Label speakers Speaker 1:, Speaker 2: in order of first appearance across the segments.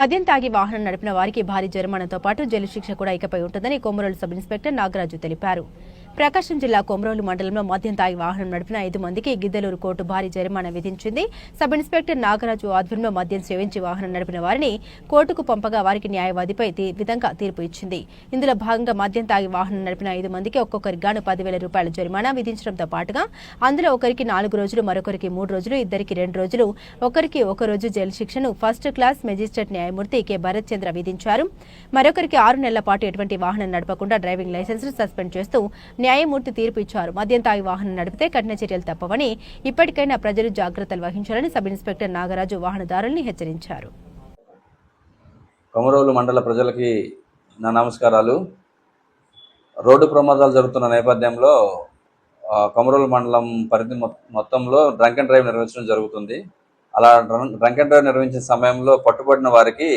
Speaker 1: మద్యం తాగి వాహనం నడిపిన వారికి భారీ జరిమానాతో పాటు జైలు శిక్ష కూడా ఇకపై ఉంటుందని కొమరోలు సబ్ ఇన్స్పెక్టర్ నాగరాజు తెలిపారు. ప్రకాశం జిల్లా కొమరోలు మండలంలో మద్యం తాగి వాహనం నడిపిన ఐదు మందికి గిద్దలూరు కోర్టు భారీ జరిమానా విధించింది. సబ్ ఇన్స్పెక్టర్ నాగరాజు ఆధ్వర్యంలో మద్యం సేవించి వాహనం నడిపిన వారిని కోర్టుకు పంపగా వారికి న్యాయవాదిపై విధంగా తీర్పు ఇచ్చింది. ఇందులో భాగంగా మద్యం తాగి వాహనం నడిపిన ఐదు మందికి ఒక్కొక్కరికి గాను పదివేల రూపాయల జరిమానా విధించడంతో పాటుగా అందులో ఒకరికి నాలుగు రోజులు మరొకరికి మూడు రోజులు ఇద్దరికి రెండు రోజులు ఒకరికి ఒక రోజు జైలు శిక్షను ఫస్ట్ క్లాస్ మెజిస్ట్రేట్ న్యాయమూర్తి కె. భరత్ చంద్ర విధించారు. మరొకరికి ఆరు నెలల పాటు ఎటువంటి వాహనం నడపకుండా డ్రైవింగ్ లైసెన్స్ సస్పెండ్ చేస్తూ న్యాయమూర్తి తీర్పు ఇచ్చారు. మద్యం తాగి వాహనం నడిపితే కఠిన చర్యలు తప్పవని ఇప్పటికైనా ప్రజలు జాగ్రత్తలు వహించాలని సబ్ ఇన్స్పెక్టర్ నాగరాజు వాహనదారుల్ని హెచ్చరించారు.
Speaker 2: కొమరోలు మండల ప్రజలకి నా నమస్కారాలు. రోడ్డు ప్రమాదాలు జరుగుతున్న నేపథ్యంలో ఆ, కొమరోలు మండలం పరిధి మొత్తంలో డ్రంక్ అండ్ డ్రైవ్ నిర్వహించడం జరుగుతుంది. అలా డ్రంక్ అండ్ డ్రైవ్ నిర్వహించిన సమయంలో పట్టుబడిన వారికి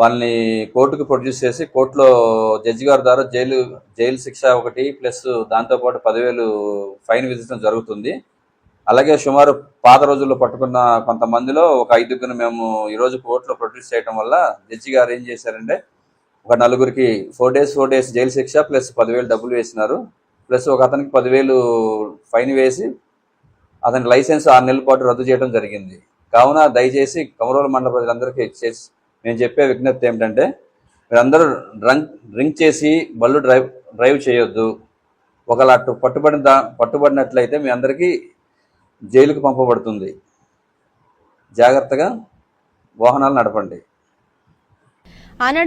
Speaker 2: వాళ్ళని కోర్టుకు ప్రొడ్యూస్ చేసి కోర్టులో జడ్జి గారి ద్వారా జైలు జైలు శిక్ష ఒకటి ప్లస్ దాంతోపాటు పదివేలు ఫైన్ విధించడం జరుగుతుంది. అలాగే సుమారు పాత రోజుల్లో పట్టుకున్న కొంతమందిలో ఒక ఐదుగురు మేము ఈరోజు కోర్టులో ప్రొడ్యూస్ చేయడం వల్ల జడ్జి గారు ఏం చేశారంటే ఒక నలుగురికి ఫోర్ డేస్ ఫోర్ డేస్ జైలు శిక్ష ప్లస్ పదివేలు డబ్బులు వేసినారు. ప్లస్ ఒక అతనికి పదివేలు ఫైన్ వేసి అతని లైసెన్స్ ఆరు నెలల పాటు రద్దు చేయడం జరిగింది. కావున దయచేసి కమరోల మండల ప్రజలందరికీ చేసి నేను చెప్పే విజ్ఞప్తి ఏమిటంటే మీరందరూ డ్రంక్ డ్రింక్ చేసి బళ్ళు డ్రైవ్ డ్రైవ్ చేయొద్దు. ఒకలా అటు పట్టుబడిన దా పట్టుబడినట్లయితే మీ అందరికీ జైలుకు పంపబడుతుంది. జాగ్రత్తగా వాహనాలు నడపండి.
Speaker 1: ఆనాడు